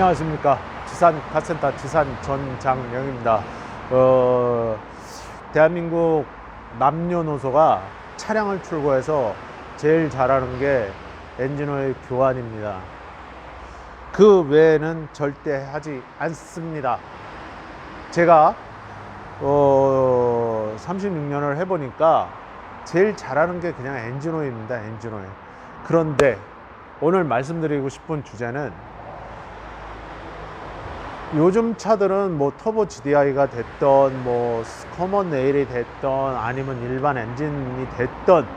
안녕하십니까 지산 카센터 지산 전장영입니다. 어, 대한민국 남녀노소가 차량을 출고해서 제일 잘하는 게 엔진오일 교환입니다. 그 외에는 절대 하지 않습니다. 제가 어, 36년을 해보니까 제일 잘하는 게 그냥 엔진오일입니다. 엔진오일. 그런데 오늘 말씀드리고 싶은 주제는 요즘 차들은 뭐 터보 GDI가 됐던 뭐 커먼 네일이 됐던 아니면 일반 엔진이 됐던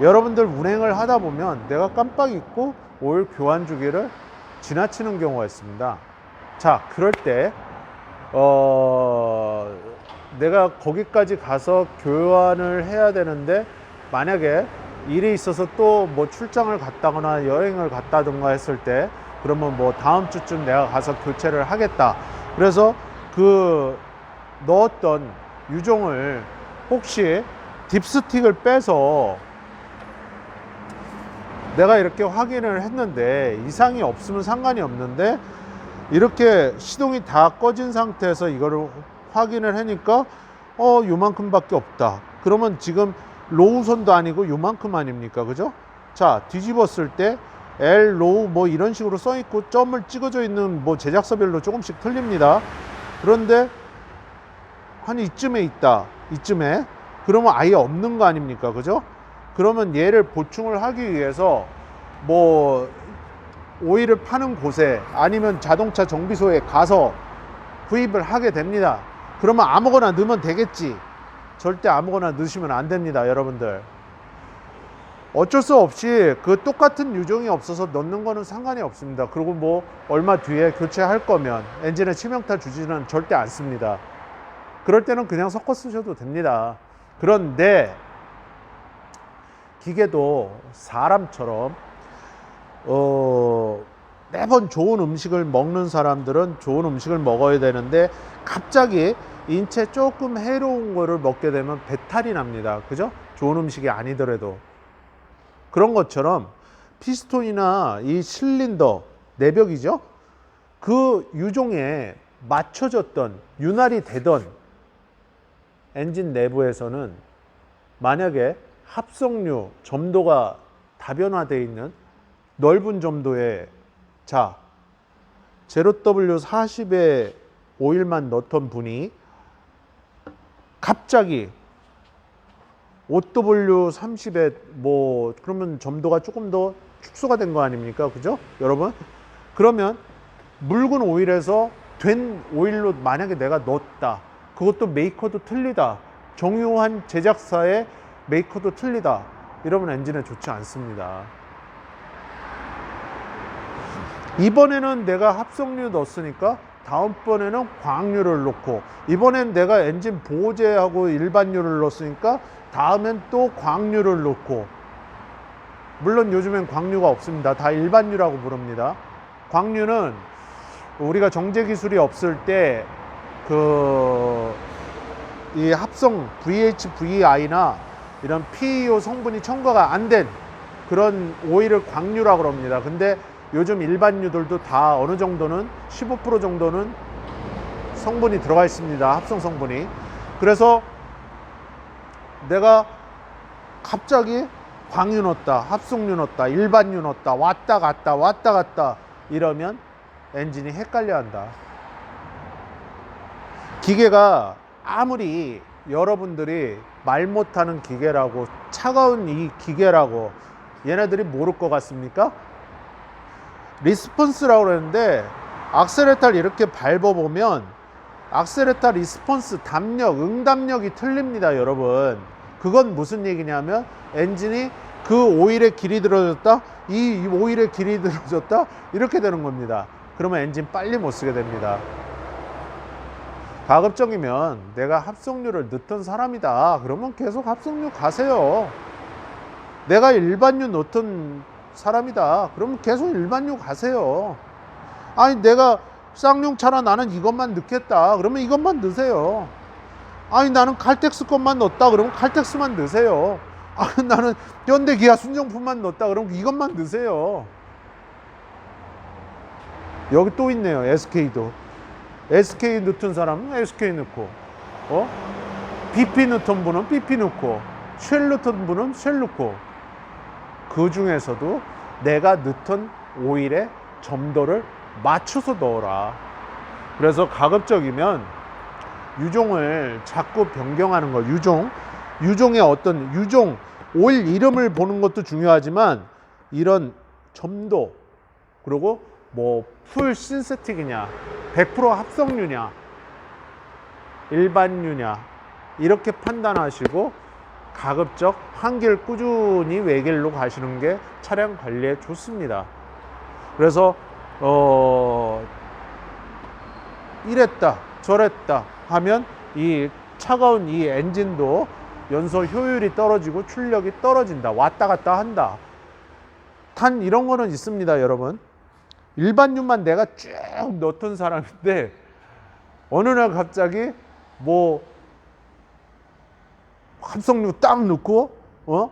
여러분들 운행을 하다 보면 내가 깜빡 잊고 오일 교환 주기를 지나치는 경우가 있습니다. 자, 그럴 때, 어, 내가 거기까지 가서 교환을 해야 되는데 만약에 일이 있어서 또 뭐 출장을 갔다거나 여행을 갔다든가 했을 때 그러면 뭐 다음 주쯤 내가 가서 교체를 하겠다. 그래서 그 넣었던 유종을 혹시 딥스틱을 빼서 내가 이렇게 확인을 했는데 이상이 없으면 상관이 없는데 이렇게 시동이 다 꺼진 상태에서 이거를 확인을 하니까 어 요만큼밖에 없다. 그러면 지금 로우선도 아니고 요만큼 아닙니까? 그죠? 자, 뒤집었을 때 L, 로우 뭐 이런 식으로 써 있고 점을 찍어져 있는 뭐 제작사별로 조금씩 틀립니다. 그런데 한 이쯤에 있다. 이쯤에. 그러면 아예 없는 거 아닙니까? 그죠? 그러면 얘를 보충을 하기 위해서 뭐 오일을 파는 곳에 아니면 자동차 정비소에 가서 구입을 하게 됩니다. 그러면 아무거나 넣으면 되겠지. 절대 아무거나 넣으시면 안 됩니다, 여러분들. 어쩔 수 없이 그 똑같은 유종이 없어서 넣는 거는 상관이 없습니다. 그리고 뭐 얼마 뒤에 교체할 거면 엔진에 치명타 주지는 절대 않습니다. 그럴 때는 그냥 섞어 쓰셔도 됩니다. 그런데 기계도 사람처럼 어 매번 좋은 음식을 먹는 사람들은 좋은 음식을 먹어야 되는데 갑자기 인체 조금 해로운 거를 먹게 되면 배탈이 납니다. 그죠? 좋은 음식이 아니더라도 그런 것처럼 피스톤이나 이 실린더 내벽이죠. 그 유종에 맞춰졌던 윤활이 되던 엔진 내부에서는 만약에 합성류 점도가 다변화되어 있는 넓은 점도의 자 0W40에 오일만 넣던 분이 갑자기 5W30에 뭐 그러면 점도가 조금 더 축소가 된 거 아닙니까? 그죠? 여러분? 그러면 묽은 오일에서 된 오일로 만약에 내가 넣었다. 그것도 메이커도 틀리다. 정유한 제작사의 메이커도 틀리다. 이러면 엔진에 좋지 않습니다. 이번에는 내가 합성유 넣었으니까 다음번에는 광유를 넣고 이번엔 내가 엔진 보호제하고 일반유를 넣었으니까 다음엔 또 광유를 넣고 물론 요즘엔 광유가 없습니다. 다 일반유라고 부릅니다. 광유는 우리가 정제 기술이 없을 때 그 이 합성 VHVI나 이런 PEO 성분이 첨가가 안 된 그런 오일을 광유라고 합니다. 근데 요즘 일반 유들도 다 어느 정도는 15% 정도는 성분이 들어가 있습니다. 합성 성분이. 그래서 내가 갑자기 광유 넣었다, 합성유 넣었다, 일반유 넣었다, 왔다 갔다, 왔다 갔다 이러면 엔진이 헷갈려 한다. 기계가 아무리 여러분들이 말 못하는 기계라고 차가운 이 기계라고 얘네들이 모를 것 같습니까? 리스폰스라고 그러는데 악셀레타를 이렇게 밟아보면 악셀레타 리스폰스 담력, 응답력이 틀립니다, 여러분. 그건 무슨 얘기냐면 엔진이 그 오일의 길이 들어졌다, 이 오일의 길이 들어졌다 이렇게 되는 겁니다. 그러면 엔진 빨리 못 쓰게 됩니다. 가급적이면 내가 합성유를 넣던 사람이다. 그러면 계속 합성유 가세요. 내가 일반유 넣던 사람이다. 그러면 계속 일반유 가세요. 아니, 내가 쌍용차라 나는 이것만 넣겠다. 그러면 이것만 넣으세요. 아니, 나는 칼텍스 것만 넣었다. 그러면 칼텍스만 넣으세요. 아, 나는 현대 기아 순정품만 넣었다. 그러면 이것만 넣으세요. 여기 또 있네요. SK도. SK 넣던 사람은 SK 넣고, 어? BP 넣던 분은 BP 넣고, 쉘 넣던 분은 쉘 넣고, 그 중에서도 내가 넣던 오일의 점도를 맞춰서 넣어라. 그래서 가급적이면 유종을 자꾸 변경하는 거, 유종, 유종의 어떤 유종, 오일 이름을 보는 것도 중요하지만 이런 점도, 그리고 뭐 풀 신세틱이냐, 100% 합성유냐, 일반유냐, 이렇게 판단하시고 가급적 한 길 꾸준히 외길로 가시는 게 차량 관리에 좋습니다. 그래서 어 이랬다 저랬다 하면 이 차가운 이 엔진도 연소 효율이 떨어지고 출력이 떨어진다 왔다 갔다 한다 단 이런 거는 있습니다 여러분 일반유만 내가 쭉 넣던 사람인데 어느 날 갑자기 뭐 합성유 딱 넣고 어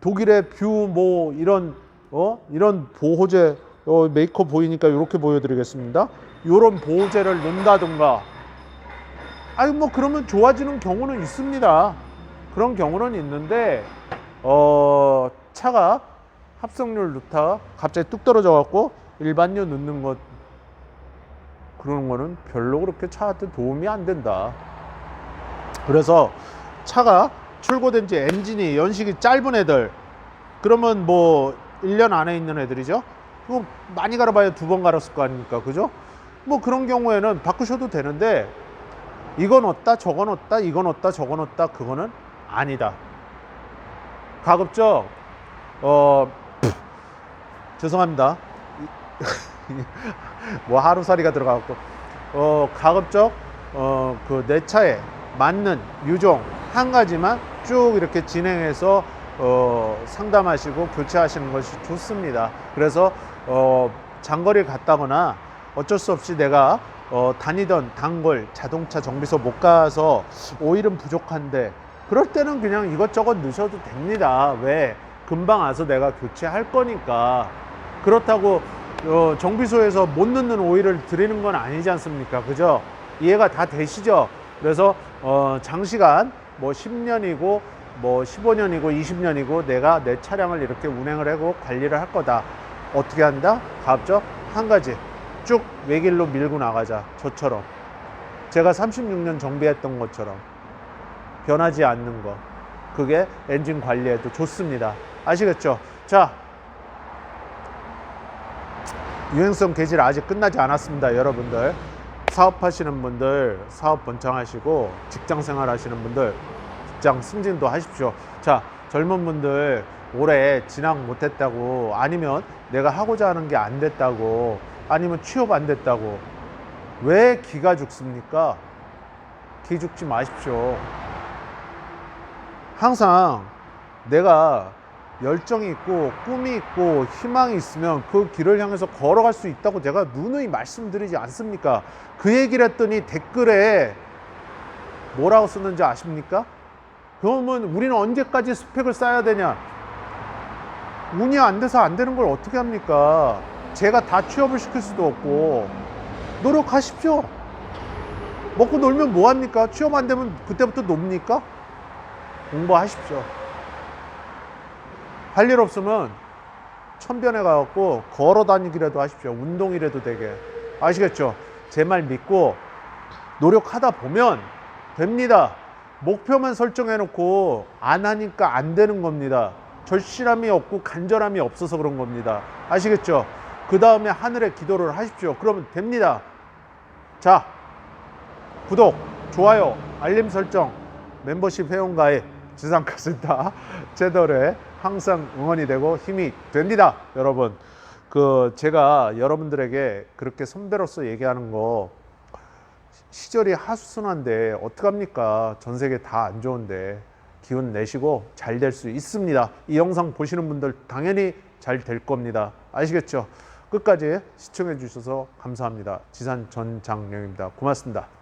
독일의 뷰 뭐 이런 어 이런 보호제 어, 메이커 보이니까 이렇게 보여드리겠습니다. 이런 보호제를 넣는다든가 아니 뭐 그러면 좋아지는 경우는 있습니다. 그런 경우는 있는데 어 차가 합성유를 넣다가 갑자기 뚝 떨어져 갖고 일반유 넣는 것 그런 거는 별로 그렇게 차한테 도움이 안 된다. 그래서 차가 출고된 지 엔진이 연식이 짧은 애들 그러면 뭐 1년 안에 있는 애들이죠. 그거 많이 갈아봐야 두 번 갈았을 거 아닙니까? 그죠? 뭐 그런 경우에는 바꾸셔도 되는데 이건 없다, 저건 없다, 이건 없다, 저건 없다, 그거는 아니다. 가급적 어 죄송합니다. 뭐 하루살이가 들어가고 어 가급적 어 그 내 차에 맞는 유종 한 가지만 쭉 이렇게 진행해서 어 상담하시고 교체하시는 것이 좋습니다. 그래서 어 장거리 갔다거나 어쩔 수 없이 내가 어 다니던 단골 자동차 정비소 못 가서 오일은 부족한데 그럴 때는 그냥 이것저것 넣으셔도 됩니다. 왜? 금방 와서 내가 교체할 거니까. 그렇다고 어, 정비소에서 못 넣는 오일을 드리는 건 아니지 않습니까? 그죠? 이해가 다 되시죠? 그래서 어, 장시간 뭐 10년이고 뭐 15년이고 20년이고 내가 내 차량을 이렇게 운행을 하고 관리를 할 거다. 어떻게 한다? 가급적 한 가지 쭉 외길로 밀고 나가자. 저처럼. 제가 36년 정비했던 것처럼 변하지 않는 거. 그게 엔진 관리에도 좋습니다. 아시겠죠? 자, 유행성 개질 아직 끝나지 않았습니다, 여러분들. 사업하시는 분들 사업 번창하시고 직장 생활 하시는 분들 직장 승진도 하십시오. 자, 젊은 분들 올해 진학 못했다고 아니면 내가 하고자 하는 게 안 됐다고 아니면 취업 안 됐다고 왜 기가 죽습니까? 기 죽지 마십시오. 항상 내가 열정이 있고 꿈이 있고 희망이 있으면 그 길을 향해서 걸어갈 수 있다고 제가 누누이 말씀드리지 않습니까? 그 얘기를 했더니 댓글에 뭐라고 쓰는지 아십니까? 그러면 우리는 언제까지 스펙을 쌓아야 되냐? 운이 안 돼서 안 되는 걸 어떻게 합니까? 제가 다 취업을 시킬 수도 없고 노력하십시오. 먹고 놀면 뭐 합니까? 취업 안 되면 그때부터 놉니까? 공부하십시오. 할 일 없으면 천변에 가갖고 걸어 다니기라도 하십시오. 운동이라도 되게. 아시겠죠? 제 말 믿고 노력하다 보면 됩니다. 목표만 설정해 놓고 안 하니까 안 되는 겁니다. 절실함이 없고 간절함이 없어서 그런 겁니다. 아시겠죠? 그 다음에 하늘에 기도를 하십시오. 그러면 됩니다. 자, 구독, 좋아요, 알림 설정, 멤버십 회원가입, 지상카센터 채널에 항상 응원이 되고 힘이 됩니다. 여러분. 그 제가 여러분들에게 그렇게 선배로서 얘기하는 거 시절이 하수순한데 어떡합니까? 전 세계 다 안 좋은데 기운 내시고 잘 될 수 있습니다. 이 영상 보시는 분들 당연히 잘 될 겁니다. 아시겠죠? 끝까지 시청해 주셔서 감사합니다. 지산 전장령입니다. 고맙습니다.